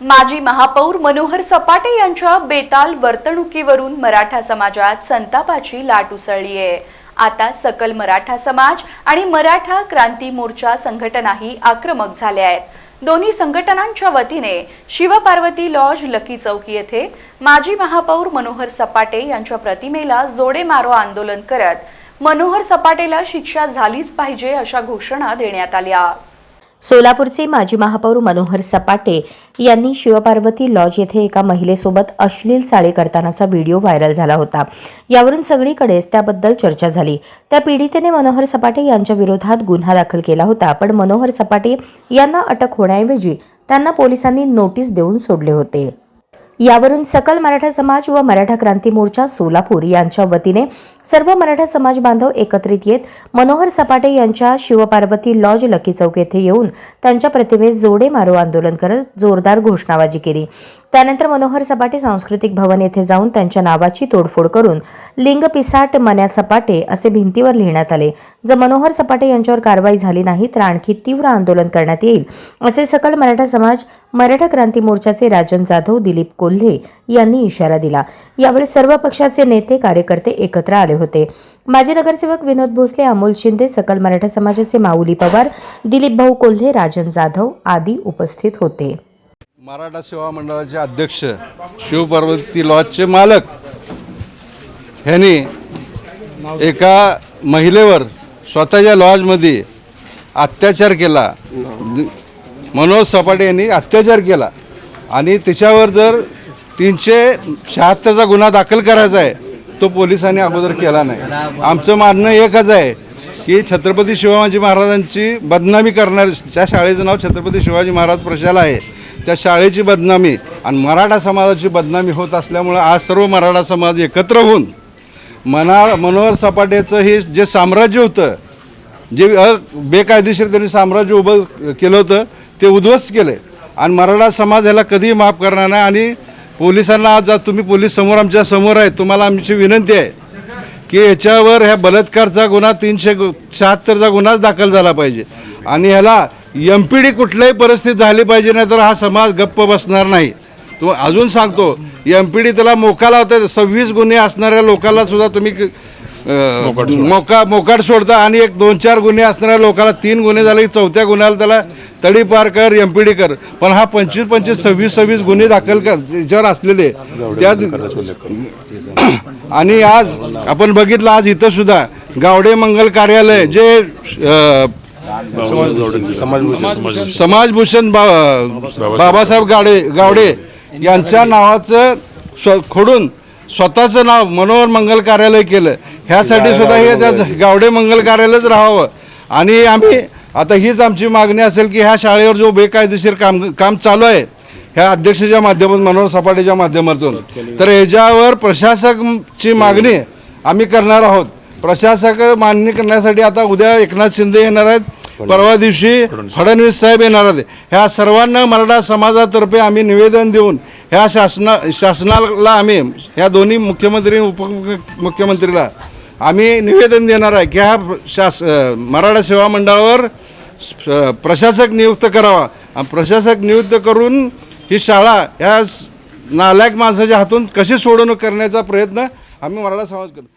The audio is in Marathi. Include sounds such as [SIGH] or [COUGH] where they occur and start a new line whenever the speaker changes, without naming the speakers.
माजी महापौर मनोहर सपाटे यांच्या बेताल वर्तणुकीवरून मराठा समाजात संतापाची लाट उसळली आहे. आता सकल मराठा समाज आणि मराठा क्रांती मोर्चा संघटनाही आक्रमक झाल्या आहेत. दोन्ही संघटनांच्या वतीने शिवपार्वती लॉज लकी चौकी येथे माजी महापौर मनोहर सपाटे यांच्या प्रतिमेला जोडे मारो आंदोलन करत मनोहर सपाटेला शिक्षा झालीच पाहिजे अशा घोषणा देण्यात आल्या.
सोलापूरचे माजी महापौर मनोहर सपाटे यांनी शिवपार्वती लॉज येथे एका महिलेसोबत अश्लील चाळे करतानाचा व्हिडिओ व्हायरल झाला होता. यावरून सगळीकडेच त्याबद्दल चर्चा झाली. त्या पीडितेने मनोहर सपाटे यांच्या विरोधात गुन्हा दाखल केला होता पण मनोहर सपाटे यांना अटक होण्याऐवजी त्यांना पोलिसांनी नोटीस देऊन सोडले होते. यावरून सकल मराठा समाज व मराठा क्रांती मोर्चा सोलापूर यांच्या वतीने सर्व मराठा समाज बांधव एकत्रित येत मनोहर सपाटे यांच्या शिवपार्वती लॉज लकी चौक येथे येऊन त्यांच्या प्रतिमेस जोडे मारो आंदोलन करत जोरदार घोषणाबाजी केली. त्यानंतर मनोहर सपाटे सांस्कृतिक भवन येथे जाऊन त्यांच्या नावाची तोडफोड करून लिंग पिसाट मन्या सपाटे असे भिंतीवर लिहिण्यात आले. जर मनोहर सपाटे यांच्यावर कारवाई झाली नाही तर आणखी तीव्र आंदोलन करण्यात येईल असे सकल मराठा समाज मराठा क्रांती मोर्चाचे राजन जाधव दिलीप कोल्हे यांनी इशारा दिला. यावेळी सर्व पक्षाचे नेते कार्यकर्ते एकत्र आले होते. माजी नगरसेवक विनोद भोसले अमोल शिंदे सकल मराठा समाजाचे माऊली पवार दिलीप भाऊ कोल्हे राजन जाधव आदी उपस्थित होते.
मराठा सेवा मंडळाचे अध्यक्ष शिवपार्वती लॉजचे मालक ह्यांनी एका महिलेवर स्वतःच्या लॉजमध्ये अत्याचार केला. मनोज सपाटे यांनी अत्याचार केला. आणि तिच्यावर जर तीनशे शहात्तरचा गुन्हा दाखल करायचा आहे तो पोलिसांनी अगोदर केला नाही. आमचं मानणं एकच आहे की छत्रपती शिवाजी महाराजांची बदनामी करणार ज्या शाळेचं नाव छत्रपती शिवाजी महाराज प्रशाला आहे त्या शाळेची बदनामी आणि मराठा समाजाची बदनामी होत असल्यामुळं आज सर्व मराठा समाज एकत्र होऊन मना मनोहर सपाटेचं हे जे साम्राज्य होतं जे अ बेकायदेशीर त्यांनी साम्राज्य उभं केलं होतं ते उद्ध्वस्त केलं. आणि मराठा समाज ह्याला कधीही माफ करणार नाही आणि पोलिसांना आज तुम्ही पोलीस समोर आमच्यासमोर आहे तुम्हाला आमची विनंती आहे की याच्यावर ह्या बलात्कारचा गुन्हा तीनशे गु- शहात्तरचा गुन्हाच दाखल झाला पाहिजे. आणि ह्याला एम पी डी कुठल्याही परिस्थिती झाली पाहिजे नाही तर हा समाज गप्प बसणार नाही. तो अजून सांगतो एम पी डी त्याला मोका लावतात सव्वीस गुन्हे असणाऱ्या लोकांना सुद्धा तुम्ही मोका मोकाट सोडता आणि एक दोन चार गुन्हे असणाऱ्या लोकांना तीन गुन्हे झाले की चौथ्या गुन्ह्याला त्याला तडीपार कर एम पी डी कर. पण हा पंचवीस पंचवीस सव्वीस सव्वीस गुन्हे दाखल कर त्याच्यावर असलेले त्यात [CLEARS THROAT] आणि आज आपण बघितलं आज इथं सुद्धा गावडे मंगल कार्यालय जे समाजभूषण. बाबासाहेब गाडे गावडे यांच्या नावाचं स्व खोडून स्वतःचं नाव मनोहर मंगल कार्यालय केलं. ह्यासाठी सुद्धा हे त्या गावडे मंगल कार्यालयच राहावं. आणि आम्ही आता हीच आमची मागणी असेल की ह्या शाळेवर जो बेकायदेशीर काम काम चालू आहे ह्या अध्यक्षाच्या माध्यमातून मनोहर सपाटेच्या माध्यमातून तर ह्याच्यावर प्रशासकची मागणी आम्ही करणार आहोत. प्रशासक मान्य करण्यासाठी आता उद्या एकनाथ शिंदे येणार आहेत. परवा दिवशी फडणवीस साहेब येणार आहेत ह्या सर्वांना मराठा समाजातर्फे आम्ही निवेदन देऊन ह्या शासना शासनाला आम्ही ह्या दोन्ही मुख्यमंत्री उपमुख्यमंत्रीला आम्ही निवेदन देणार आहे की ह्या शास मराठा सेवा मंडळावर प्रशासक नियुक्त करावा. प्रशासक नियुक्त करून ही शाळा ह्या नालायक माणसाच्या हातून कशी सोडवणूक करण्याचा प्रयत्न आम्ही मराठा समाज करतो.